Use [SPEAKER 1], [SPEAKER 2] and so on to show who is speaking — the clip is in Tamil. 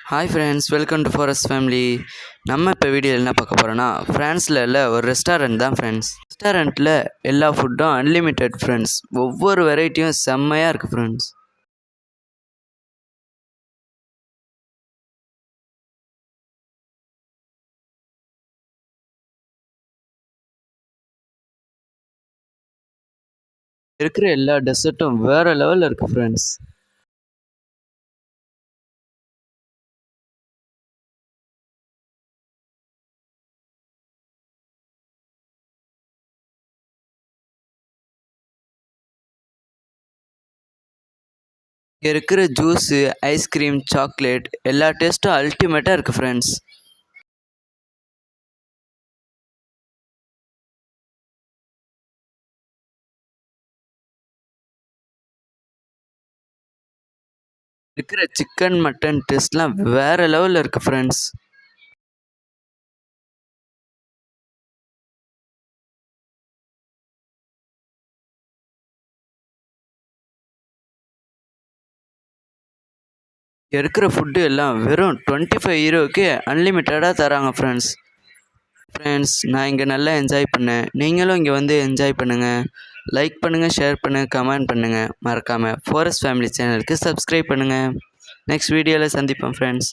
[SPEAKER 1] Hi friends welcome to forest family நம்ம இப்போ வீடியோ என்ன பார்க்க போகிறோன்னா ஃப்ரான்ஸில் இல்லை ஒரு ரெஸ்டாரண்ட் தான் ஃப்ரெண்ட்ஸ் ரெஸ்டாரண்ட்டில் எல்லா ஃபுட்டும் அன்லிமிட்டெட் ஃப்ரெண்ட்ஸ் ஒவ்வொரு வெரைட்டியும் செம்மையாக இருக்குது ஃப்ரெண்ட்ஸ் இருக்கிற எல்லா டெசர்ட்டும் வேறு லெவலில் இருக்குது ஃப்ரெண்ட்ஸ் இங்கே இருக்கிற ஜூஸு ஐஸ்கிரீம் சாக்லேட் எல்லா டேஸ்ட்டும் அல்டிமேட்டாக இருக்குது ஃப்ரெண்ட்ஸ் இருக்கிற சிக்கன் மட்டன் டேஸ்ட்லாம் வேறு லெவலில் இருக்குது ஃப்ரெண்ட்ஸ் இங்கே இருக்கிற ஃபுட்டு எல்லாம் வெறும் டுவெண்ட்டி ஃபைவ் ஹீரோவுக்கு அன்லிமிட்டடாக தராங்க ஃப்ரெண்ட்ஸ் ஃப்ரெண்ட்ஸ் நான் இங்கே நல்லா என்ஜாய் பண்ணேன். நீங்களும் இங்கே வந்து என்ஜாய் பண்ணுங்கள் லைக் பண்ணுங்கள் ஷேர் பண்ணுங்கள் கமெண்ட் பண்ணுங்கள் மறக்காமல் ஃபாரஸ்ட் ஃபேமிலி சேனலுக்கு சப்ஸ்கிரைப் பண்ணுங்கள் நெக்ஸ்ட் வீடியோவில் சந்திப்போம் ஃப்ரெண்ட்ஸ்